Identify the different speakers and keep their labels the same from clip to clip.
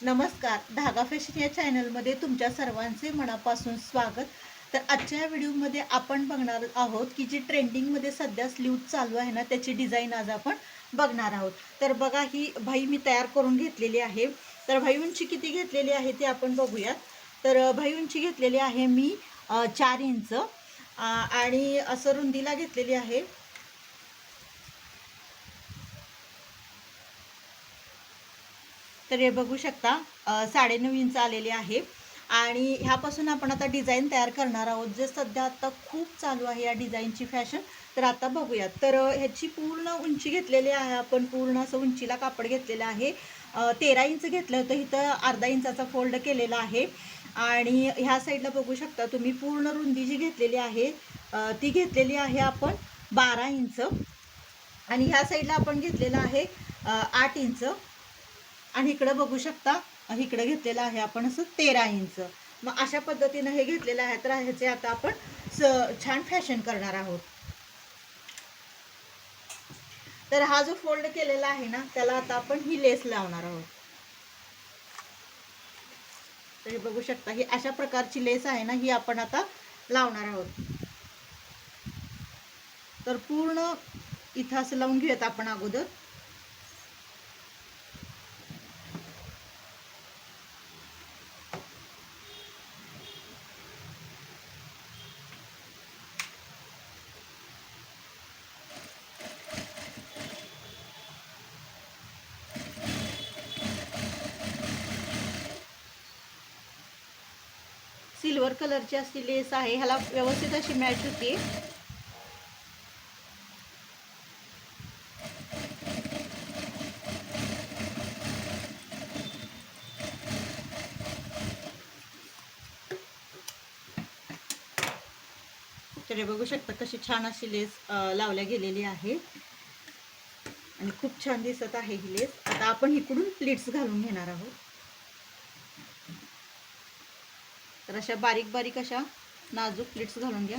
Speaker 1: नमस्कार. धागा फॅशन या चॅनलमध्ये तुमच्या सर्वांचे मनापासून स्वागत. तर आजच्या या व्हिडिओमध्ये आपण बघणार आहोत की जी ट्रेंडिंगमध्ये सध्या स्लीव चालू आहे ना त्याची डिझाईन आज आपण बघणार आहोत. तर बघा ही भाई मी तयार करून घेतलेली आहे. तर भाई उंची किती घेतलेली आहे ते आपण बघूयात. तर भाई उंची घेतलेली आहे मी चार इंच आणि असं रुंदीला घेतलेली आहे. तर हे बघू शकता साडेनऊ इंच आलेले आहे. आणि ह्यापासून आपण आता डिझाईन तयार करणार आहोत. जे सध्या आता खूप चालू आहे या डिझाईनची फॅशन तर आता बघूयात. तर ह्याची पूर्ण उंची घेतलेली आहे आपण. पूर्ण असं उंचीला कापड घेतलेलं आहे. तेरा इंच घेतलं होतं. इथं अर्धा इंचाचा फोल्ड केलेला आहे. आणि ह्या साईडला बघू शकता तुम्ही पूर्ण रुंदी जी घेतलेली आहे ती घेतलेली आहे आपण बारा इंच. आणि ह्या साईडला आपण घेतलेलं आहे आठ इंच. आणि इकडं बघू शकता इकडं घेतलेलं आहे आपण असं तेरा इंच. मग अशा पद्धतीनं हे घेतलेलं आहे. तर ह्याचे आता आपण स छान फॅशन करणार आहोत. तर हा जो फोल्ड केलेला आहे ना त्याला आता आपण ही लेस लावणार आहोत. तर हे बघू शकता ही अशा प्रकारची लेस आहे ना ही आपण आता लावणार आहोत. तर पूर्ण इथं असं लावून घेऊयात आपण अगोदर. सिल्वर कलरची अशी लेस आहे. ह्याला व्यवस्थित अशी मॅच होती. तर बघू शकता कशी छान अशी लेस लावल्या गेलेली आहे. आणि खूप छान दिसत आहे ही लेस आता आपण इकडून प्लीट्स घालून घेणार आहोत. तर अशा बारीक बारीक अशा नाजूक प्लेट्स घालून घ्या.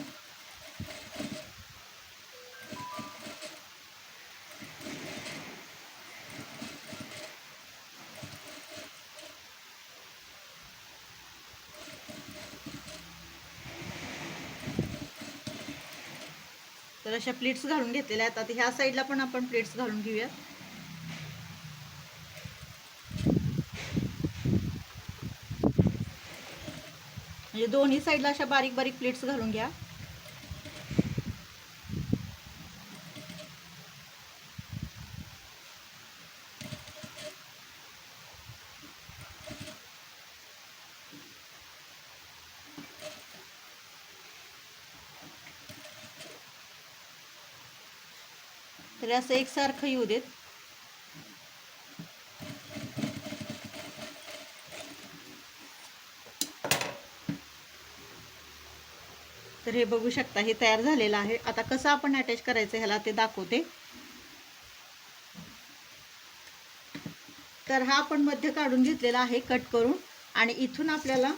Speaker 1: तर अशा प्लेट्स घालून घेतलेल्या आहेत. आता ह्या साईडला पण आपण प्लेट्स घालून घेऊया. म्हणजे दोन्ही साईडला अशा बारीक बारीक प्लेट्स घालून घ्या. तर असं एकसारखं येऊ देत. तर हे बघू शकता हे तयार झालेलं आहे. आता कसं आपण अटॅच करायचं ह्याला ते दाखवते. तर हा आपण मध्य काढून घेतलेला आहे कट करून. आणि इथून आपल्याला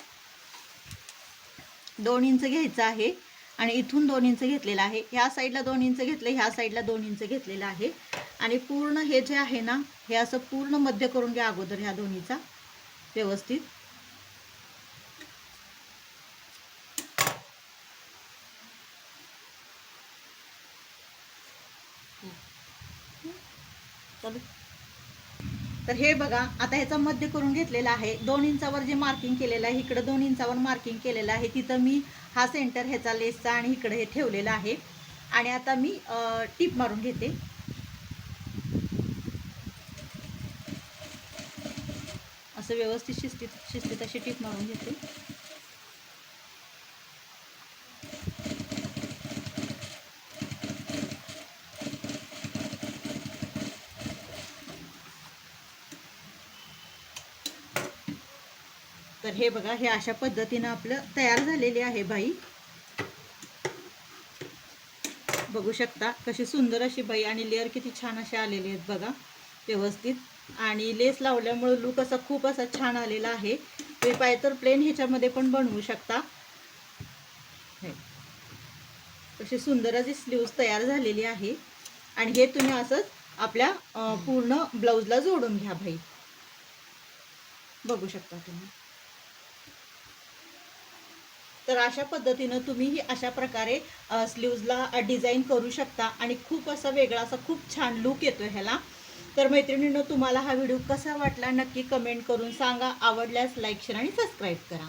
Speaker 1: दोन इंच घ्यायचं आहे. आणि इथून दोन इंच घेतलेलं आहे. ह्या साईडला दोन इंच घेतलं ह्या साईडला दोन इंच घेतलेलं आहे. आणि पूर्ण हे जे आहे ना हे असं पूर्ण मध्य करून घ्या अगोदर ह्या दोन्हीचा व्यवस्थित. चालू. तर हे बघा आता ह्याचा मध्य करून घेतलेला आहे. दोन इंचावर जे मार्किंग केलेलं आहे इकडं दोन इंचावर मार्किंग केलेलं आहे. तिथं मी हा सेंटर ह्याचा लेसचा आणि इकडं हे ठेवलेला आहे. आणि आता मी टीप मारून घेते. असं व्यवस्थित शिस्तीत शिस्तीत अशी टीप मारून घेते. तर हे बघा हे अशा पद्धतीनं आपलं तयार झालेले आहे बाई. बघू शकता कशी सुंदर अशी बाई आणि लेअर किती छान असे आलेले आहेत बघा व्यवस्थित. आणि लेस लावल्यामुळे लुक असा खूप असा छान आलेला आहे. तुम्ही पाहिजे तर प्लेन ह्याच्यामध्ये पण बनवू शकता. अशी कशी सुंदर अशी स्लीव्ज तयार झालेली आहे. आणि हे तुम्ही असंच आपल्या पूर्ण ब्लाऊजला जोडून घ्या भाई बघू शकता तुम्ही. तर अशा पद्धतीनं तुम्हीही अशा प्रकारे स्लीव्जला डिझाईन करू शकता आणि खूप असा वेगळा असा खूप छान लुक येतो ह्याला. तर मैत्रिणींनो तुम्हाला हा व्हिडिओ कसा वाटला नक्की कमेंट करून सांगा. आवडल्यास लाईक शेअर आणि सबस्क्राईब करा.